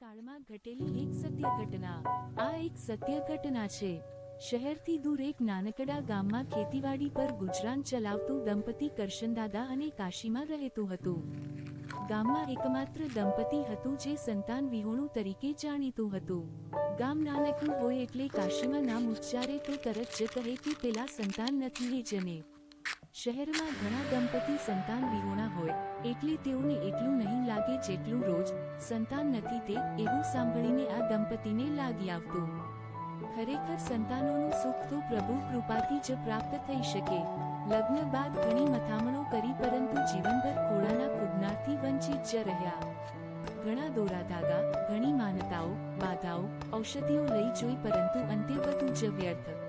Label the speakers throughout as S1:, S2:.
S1: કાળમાં ઘટેલી એક સત્ય ઘટના. આ એક સત્ય ઘટના છે. શહેરથી દૂર એક નાનકડા ગામમાં ખેતીવાડી પર ગુજરાન ચલાવતું દંપતી કરશનદાદા અને કાશીમાં રહેતું હતું. ગામમાં એકમાત્ર દંપતી હતું જે સંતાન વિહોણું તરીકે જાણીતું હતું. ગામ નાનકડું હોય એટલે કાશીમાં નામ ઉચ્ચારે તો તરત જ કહે કે પેલા સંતાન નથી એ જને. શહેરમાં ઘણા દંપતી સંતાન વિહોણા હોય, એટલે તેઓને એટલું નહીં લાગે જેટલું રોજ સંતાન નથી તે એવું સાંભળીને આ દંપતીને લાગી આવતું. ખરેખર સંતાનોનું સુખ તો પ્રભુ કૃપાથી જ પ્રાપ્ત થઈ શકે. લગ્ન બાદ ઘણી મથામણો કરી પરંતુ જીવનભર ખોળાના ખુદનારથી વંચિત જ રહ્યા. ઘણા દોરા ધાગા, ઘણી માનતાઓ, બાધાઓ, ઔષધિઓ લઈ જોઈ પરંતુ અંતે બધું જ વ્યર્થ.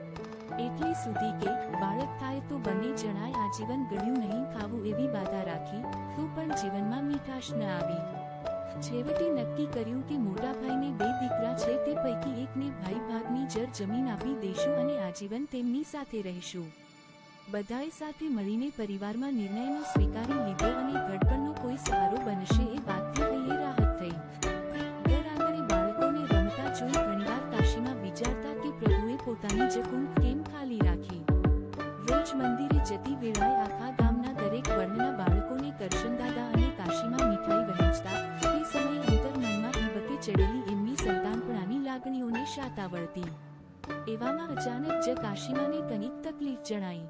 S1: એટલે સુધી કે, બાળક થાય તો બંને જણાએ આજીવન ગળ્યું નહીં ખાવું એવી બાધા રાખી, તો પણ જીવનમાં મીઠાશ ન આવી. છેવટે નક્કી કર્યું કે મોટા ભાઈને બે દીકરા છે તે પૈકી એકને ભાઈ ભાગની જર જમીન આપી દેશું અને આજીવન તેમની સાથે રહીશું. બધાએ સાથે મળીને પરિવારમાં નિર્ણયનો સ્વીકારી લીધો અને ઘડપણનો કોઈ શાતા વળતી એવામાં અચાનક જ કાશીમાને કંઈક તકલીફ જણાઈ.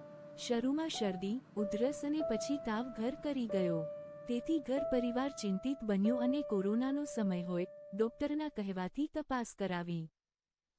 S1: શરૂમાં શરદી, ઉધરસ અને પછી તાવ ઘર કરી ગયો. તેથી ઘર પરિવાર ચિંતિત બન્યો અને કોરોનાનો સમય હોય, ડોક્ટરના કહેવાથી તપાસ કરાવી.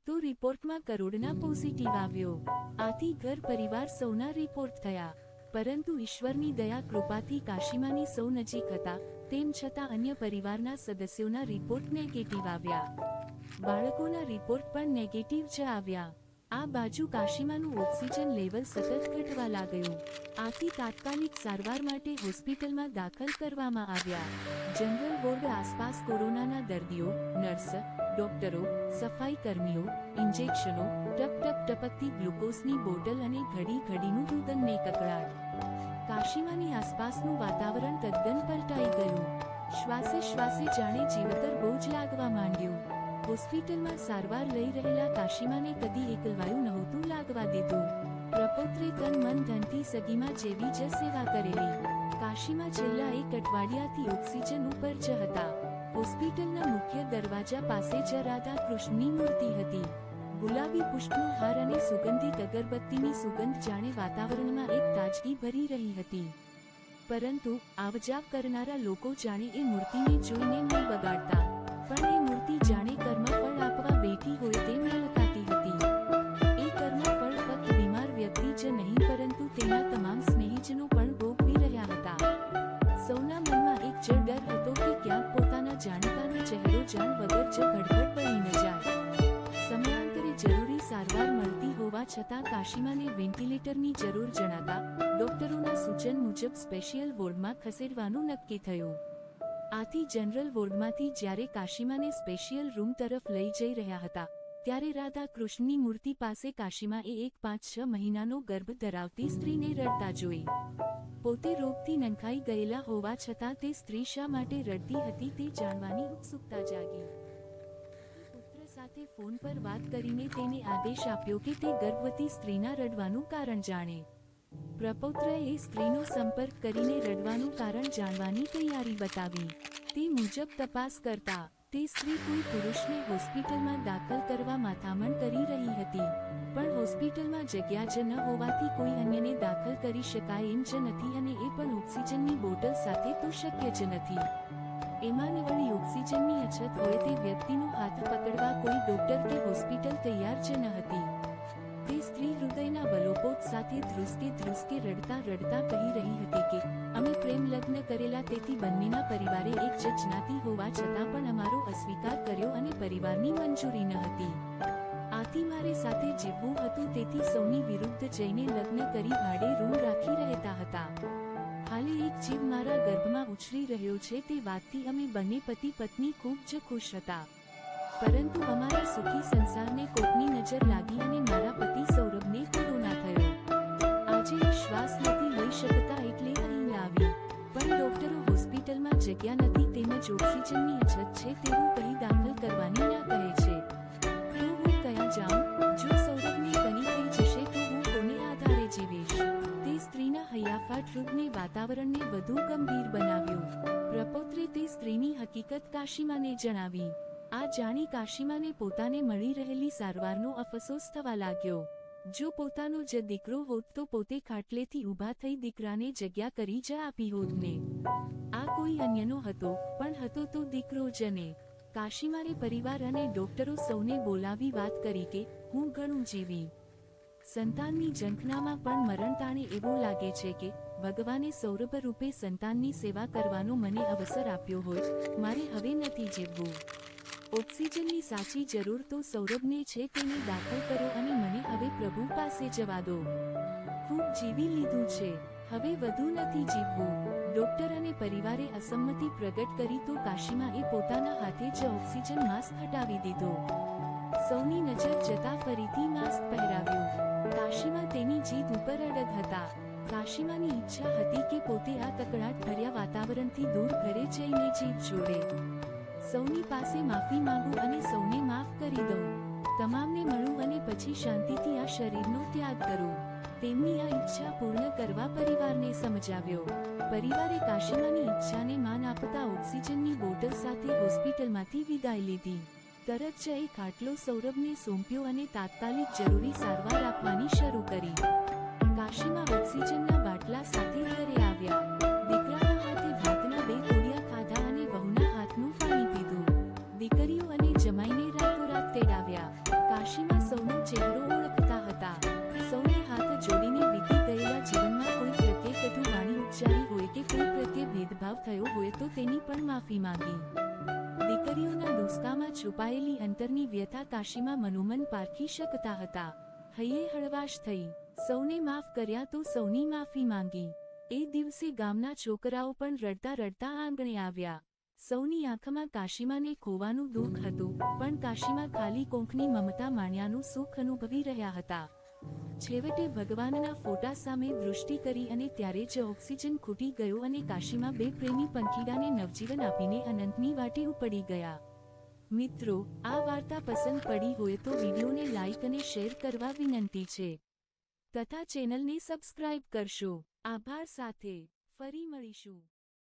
S1: તો રિપોર્ટમાં કરોડના પોઝિટિવ આવ્યો. આથી ઘર પરિવાર સૌના રિપોર્ટ થયા. પરંતુ ઈશ્વરની દયા, કૃપાથી કાશીમાની સૌ નજીક હતા, તેમ છતાં અન્ય પરિવારના સદસ્યોના રિપોર્ટ નેગેટિવ આવ્યા. બાળકોના રિપોર્ટ પણ નેગેટિવ જ આવ્યા. આ બાજુ કાશીમાનું ઓક્સિજન લેવલ સતત ઘટવા લાગ્યું. આથી તાત્કાલિક સારવાર માટે હોસ્પિટલમાં દાખલ કરવામાં આવ્યા. જનરલ વોર્ડ આસપાસ કોરોનાના દર્દીઓ નર્સ ડોક્ટરો સફાઈ કર્મીઓ ઇન્જેક્શનો ટપ ટપ ટપકતી ગ્લુકોઝની બોટલ અને ઘડી ઘડીનું રુદનને કકડાટ કાશીમાની આસપાસનું વાતાવરણ તદ્દન પલટાઈ ગયું. શ્વાસે શ્વાસે જાણે જીવતર બોજ લાગવા માંડ્યું. હોસ્પિટલમાં સારવાર લઈ રહેલા કાશીમાને કદી એકલવાયું નહોતું લાગવા દીધું. પ્રપોત્રે તન મન ધનથી સગીમાં જેવી જ સેવા કરેલી. કાશીમાં છેલ્લા એક અઠવાડિયાથી ઓક્સિજન ઉપર જ હતા. હોસ્પિટલના મુખ્ય દરવાજા પાસે જ રાધા કૃષ્ણની મૂર્તિ હતી. ગુલાબી પુષ્પનો હાર અને સુગંધિત અગરબત્તીની સુગંધ જાણે વાતાવરણમાં એક તાજગી ભરી રહી હતી. પરંતુ આવજાવ કરનારા લોકો જાણે એ મૂર્તિને જોઈને નહીં બગાડતા. પણ એ મૂર્તિ જાણે કર્મ ફળ આપવા બેઠી હોય તેમ લલકાતી હતી. એ કર્મ ફળ ફક્ત બીમાર વ્યક્તિ જ નહીં, પરંતુ તેના તમામ સ્નેહીજનો પણ ભોગવી રહ્યા હતા. સૌના મનમાં એક જ ડર હતો કે ક્યાંક પોતાના જાણીતાનો ચહેરો જાણ વગર જ ગડબડ બની ન જાય. સમયાંતરે જરૂરી સારવાર મળતી હોવા છતાં કાશીમાને વેન્ટિલેટરની જરૂર જણાતા ડોક્ટરોના સૂચન મુજબ સ્પેશિયલ વોર્ડમાં ખસેડવાનું નક્કી થયું. આથી જનરલ વોર્ડમાંથી જ્યારે કાશીમાને સ્પેશિયલ રૂમ તરફ લઈ જઈ રહ્યા હતા, ત્યારે રાધા કૃષ્ણની મૂર્તિ પાસે કાશીમાએ એક પાંચ છ મહિનાનો ગર્ભ ધરાવતી સ્ત્રીને રડતા જોઈ. પોતે રોગથી નંખાઈ ગયેલા હોવા છતાં તે સ્ત્રી શા માટે રડતી હતી તે જાણવાની ઉત્સુકતા જાગી. પુત્ર સાથે ફોન પર વાત કરીને તેને આદેશ આપ્યો કે તે ગર્ભવતી સ્ત્રીના રડવાનું કારણ જાણે. પ્રપૌત્રએ સ્ત્રીનો સંપર્ક કરીને રડવાનું કારણ જાણવાની તૈયારી બતાવી. તે મુજબ તપાસ કરતા, તે સ્ત્રી કોઈ પુરુષને હોસ્પિટલમાં દાખલ કરવા માથામણ કરી રહી હતી. પણ હોસ્પિટલમાં જગ્યા જ ન હોવાથી કોઈ અન્યને દાખલ કરી શકાય એમ જ નથી અને એ પણ ઓક્સિજનની બોટલ સાથે તો શક્ય જ નથી. એમાં વળી ઓક્સિજનની અછત હોય તે વ્યક્તિનો હાથ પકડવા કોઈ ડોક્ટર કે હોસ્પિટલ તૈયાર જ ન હતી. સાથે ધ્રુસકે ધ્રુસકે રડતા રડતા કહી રહી હતી કે, અમે પ્રેમ લગ્ન કરેલા તેથી બંનેના પરિવારે એક જ જ્ઞાતિ હોવા છતાં પણ અમારો અસ્વીકાર કર્યો અને પરિવારની મંજૂરી ન હતી. આથી મારે સાથે જીવવું હતું તેથી સૌની વિરુદ્ધ જઈને લગ્ન કરી ભાડે રૂમ રાખી રહેતા હતા. હાલે એક જીવ મારા ગર્ભમાં ઉછરી રહ્યો છે તે વાતથી અમે બંને પતિ પત્ની ખૂબ જ ખુશ હતા. પરંતુ અમારા સુખી સંસારને કોકની નજર લાગી જ ઓક્સિજનની અછત છે તેવું કહી દાખલ કરવાની ના કહે છે. તો હું કયા જાઉં? જો સૌરભને કની થઈ જશે તો હું કોને આધારે જીવીશ? તે સ્ત્રીના હૈયાફાટ રૂપને, વાતાવરણને વધુ ગંભીર બનાવ્યું. પ્રપૌત્રે તે સ્ત્રીની હકીકત કાશીમાને જણાવી. આ જાણી કાશીમાને પોતાને મળી રહેલી સારવારનો અફસોસ થવા લાગ્યો. જો પોતાનો જ દીકરો હોત તો પોતે ખાટલેથી ઊભા થઈ દીકરાને જગ્યા કરી જ આપી હોત ને. આ કોઈ અન્યનો હતો, પણ હતો તો દીકરો જને કાશીમારે પરિવાર અને ડોક્ટરો સૌને બોલાવી વાત કરી કે, હું ઘણું જીવી. સંતાનની ઝંખનામાં પણ મરણતાણે એવું લાગે છે કે, ભગવાને સૌરભ રૂપે સંતાનની સેવા કરવાનો મને અવસર આપ્યો હોય. મારે હવે નથી જીવવું. ઓક્સિજનની સાચી જરૂર તો સૌરભને છે તેને દાખલ કરો અને મને હવે પ્રભુ પાસે જવા દો. ખૂબ જીવી લીધું છે. હવે વધુ નથી જીવવું. ડોક્ટર અને પરિવારે અસંમતિ પ્રગટ કરી તો કાશીમાં એ પોતાના હાથે જ ઓક્સિજન માસ્ક હટાવી દીધો. સૌની નજર જતા ફરીથી માસ્ક પહેરાવ્યું. કાશીમાં તેની જીદ ઉપર અડગ હતા. કાશીમાની ઈચ્છા હતી કે પોતે આ તકડાટ ભર્યા વાતાવરણથી દૂર ઘરે જઈને જીભ જોડે. સૌની પાસે માફી માંગું અને સૌને માફ કરી દઉં. તમામને મળું અને પછી શાંતિથી આ શરીરનો ત્યાગ કરું. તેમની આ ઈચ્છા પૂર્ણ કરવા પરિવારને સમજાવ્યો. પરિવારે કાશીમાની ઈચ્છાને માન આપતા ઓક્સિજનની બોટલ સાથે હોસ્પિટલમાંથી વિદાય લીધી. તરત જ ખાટલો સૌરભને સોંપ્યો અને તાત્કાલિક જરૂરી સારવાર આપવાની શરૂ કરી. કાશીમાં ઓક્સિજનના બાટલા સાથે દીકરીઓના ડુસકામાં છુપાયેલી અંતરની વ્યથા કાશીમાં મનોમન પારખી શકતા હતા. હૈયે હળવાશ થઈ. સૌને માફ કર્યા તો સૌની માફી માંગી. એ દિવસે ગામના છોકરાઓ પણ રડતા રડતા આંગણે આવ્યા. સૌની આંખમાં કાશીમાને ખોવાનું દુઃખ હતું, પણ કાશીમાં ખાલી કોંખની મમતા માણ્યાનું સુખ અનુભવી રહ્યા હતા. છેવટે ભગવાનના ફોટા સામે દૃષ્ટિ કરી અને ત્યારે જ ઓક્સિજન ખૂટી ગયો અને કાશીમાં બે પ્રેમી પંખીડાને નવજીવન આપીને અનંતની વાટે ઉપડી ગયા. મિત્રો, આ વાર્તા પસંદ પડી હોય તો વિડીયોને લાઇક અને શેર કરવા વિનંતી છે. તથા ચેનલને સબસ્ક્રાઇબ કરશો. આભાર સાથે. ફરી મળીશું.